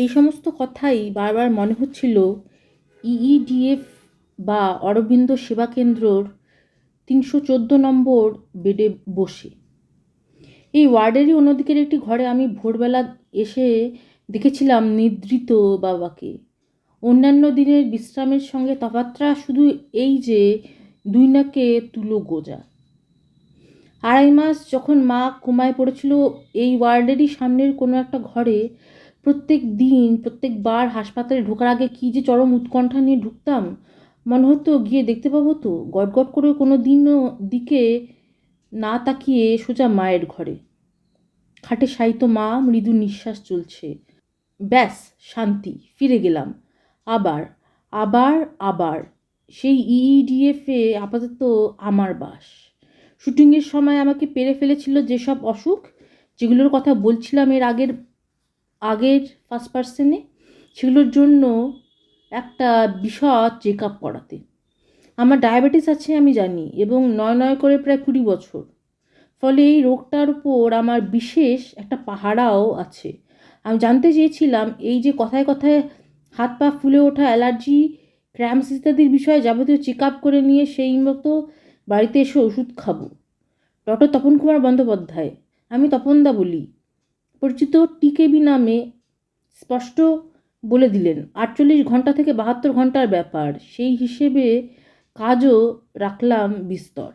এই সমস্ত কথাই বারবার মনে হচ্ছিল ইইডিএফ বা অরবিন্দ সেবা কেন্দ্রর তিনশো চোদ্দ নম্বর বেডে বসে। এই ওয়ার্ডেরই অন্যদিকের একটি ঘরে আমি ভোরবেলা এসে দেখেছিলাম নিদ্রিত বাবাকে। অন্যান্য দিনের বিশ্রামের সঙ্গে তফাৎটা শুধু এই যে দুই নাকে তুলো গোজা। আড়াই মাস যখন মা কোমায় পড়েছিল, এই ওয়ার্ডেরই সামনের কোনো একটা ঘরে প্রত্যেক দিন, প্রত্যেকবার হাসপাতালে ঢোকার আগে কী যে চরম উৎকণ্ঠা নিয়ে ঢুকতাম, মনে হতো গিয়ে দেখতে পাবো তো, গট গট করে কোনো দিনও দিকে না তাকিয়ে সোজা মায়ের ঘরে। খাটে শায়িত মা, মৃদু নিঃশ্বাস চলছে। ব্যাস, শান্তি, ফিরে গেলাম। আবার আবার আবার, সেই ইইডিএফে আপাতত আমার বাস। শুটিংয়ের সময় আমাকে পেরে ফেলেছিল যেসব অসুখ, যেগুলোর কথা বলছিলাম এর আগের আগের ফার্স্ট পার্সনে সেগুলোর জন্য একটা বিশদ চেক আপ করাতে। আমার ডায়াবেটিস আছে, আমি জানি, এবং নয় নয় করে প্রায় কুড়ি বছর। ফলে এই রোগটার উপর আমার বিশেষ একটা পাহারাও আছে। আমি জানতে চেয়েছিলাম, এই যে কথায় কথায় হাত পা ফুলে ওঠা অ্যালার্জি ক্র্যাম্পস ইত্যাদির বিষয়ে যাবতীয় চেক আপ করে নিয়ে সেই মতো বাড়িতে এসে ওষুধ খাব। ডক্টর তপন কুমার বন্দ্যোপাধ্যায়, আমি তপনদা বলি। পরিচিত টিকেবি নামে স্পষ্ট বলে দিলেন, আটচল্লিশ ঘণ্টা থেকে বাহাত্তর ঘণ্টার ব্যাপার, সেই হিসেবে কাজও রাখলাম বিস্তর।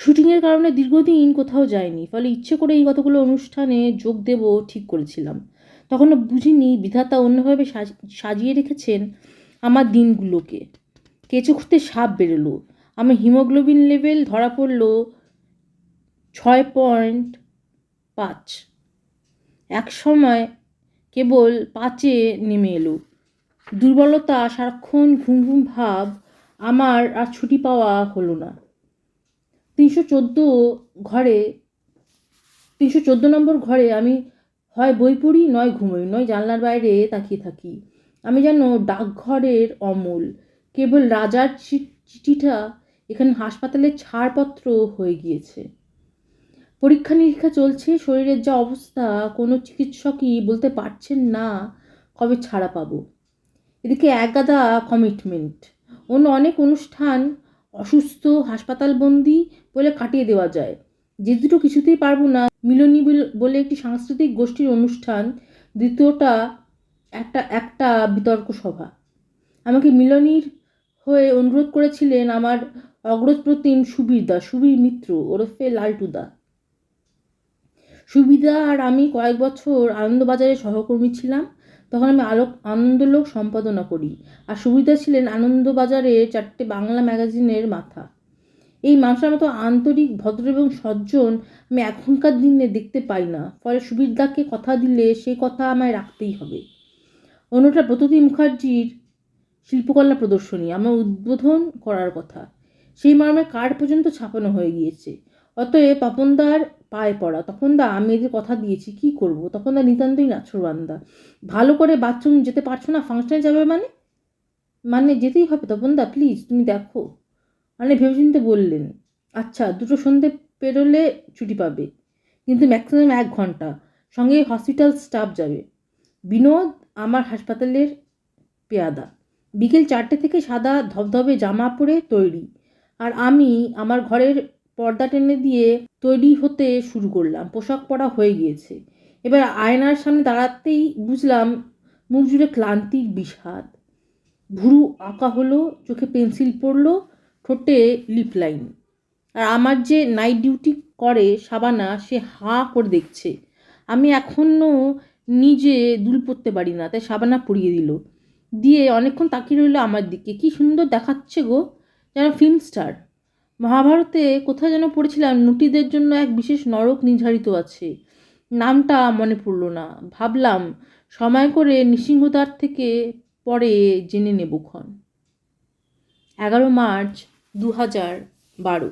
শুটিংয়ের কারণে দীর্ঘদিন কোথাও যায়নি ফলে ইচ্ছে করে এই কতগুলো অনুষ্ঠানে যোগ দেব ঠিক করেছিলাম। তখনও বুঝিনি বিধাতা অন্যভাবে সাজিয়ে রেখেছেন আমার দিনগুলোকে। কেঁচো খুঁড়তে সাপ বেরোলো, আমার হিমোগ্লোবিন লেভেল ধরা পড়ল ছয় পয়েন্ট পাঁচ। এক সময় কেবল পাঁচে নেমে এলো। দুর্বলতা, সারাক্ষণ ঘুম ঘুম ভাব আমার আর ছুটি পাওয়া হলো না। তিনশো চোদ্দ ঘরে, তিনশো চোদ্দ নম্বর ঘরে আমি হয় বই পড়ি, নয় ঘুমোই, নয় জানলার বাইরে তাকিয়ে থাকি। আমি যেন ডাকঘরের অমল। কেবল রাজার চিঠিটা এখানে হাসপাতালের ছাড়পত্র হয়ে গিয়েছে। পরীক্ষা নিরীক্ষা চলছে, শরীরের যা অবস্থা, কোনো চিকিৎসকই বলতে পারছেন না কবে ছাড়া পাবো। এদিকে একগাদা কমিটমেন্ট অন্য অনেক অনুষ্ঠান, অসুস্থ হাসপাতালবন্দি বলে কাটিয়ে দেওয়া যায়। যে দুটো কিছুতেই পারব না, মিলনী বলে একটি সাংস্কৃতিক গোষ্ঠীর অনুষ্ঠান, দ্বিতীয়টা একটা একটা বিতর্ক সভা। আমাকে মিলনীর হয়ে অনুরোধ করেছিলেন আমার অগ্রজ প্রতিম সুবীর দা সুবীর মিত্র, ওরফে লালটুদা। সুবিধা আর আমি কয়েক বছর আনন্দবাজারে সহকর্মী ছিলাম। তখন আমি আলোক, আনন্দলোক সম্পাদনা করি। আর সুবিধা ছিলেন আনন্দবাজারে চারটে বাংলা ম্যাগাজিনের মাথা। এই মানুষের মতো আন্তরিক, ভদ্র এবং সজ্জন আমি এখনকার দিনে দেখতে পাই না। ফলে সুবিধাকে কথা দিলে সেই কথা আমায় রাখতেই হবে। অন্যটা প্রততি মুখার্জির শিল্পকলা প্রদর্শনী আমার উদ্বোধন করার কথা। সেই মর্মে কার্ড পর্যন্ত ছাপানো হয়ে গিয়েছে। অতএব পাপনদার পায়ে পড়া। তখন দা আমি এদের কথা দিয়েছি, কি করব? তখন দা নিতান্তই নাছরবান্দা। ভালো করে বাথরুম যেতে পারছ না ফাংশনে যাবে মানে? মানে যেতেই হবে। তপন দা প্লিজ তুমি দেখো। মানে ভেবেচিন্তে বললেন আচ্ছা দুটো সন্ধে পেরোলে ছুটি পাবে, কিন্তু ম্যাক্সিমাম এক ঘণ্টা। সঙ্গে হসপিটাল স্টাফ যাবে। বিনোদ, আমার হাসপাতালের পেয়াদা। বিকেল চারটে থেকে সাদা ধবধবে জামা পরে তৈরি। আর আমি, আমার ঘরের পর্দা টেনে দিয়ে তৈরি হতে শুরু করলাম। পোশাক পরা হয়ে গিয়েছে। এবার আয়নার সামনে দাঁড়াতেই বুঝলাম মুখ জুড়ে ক্লান্তির বিষাদ। ভুরু আঁকা হলো, চোখে পেন্সিল পড়ল, ঠোঁটে লিপ লাইন। আর আমার যে নাইট ডিউটি করে সাবানা, সে হাঁ করে দেখছে। আমি এখনও নিজে দুল পরতে পারি না, তাই সাবানা পরিয়ে দিল। দিয়ে অনেকক্ষণ তাকিয়ে রইল আমার দিকে। কি সুন্দর দেখাচ্ছে গো, যেন ফিল্ম স্টার। মহাভারতে কোথায় যেন পড়েছিলাম, নুটিদের জন্য এক বিশেষ নরক নির্ধারিত আছে। নামটা মনে পড়ল না। ভাবলাম, সময় করে নৃসিংহদার থেকে পরে জেনে নেবক্ষণ এগারো মার্চ দু হাজার বারো।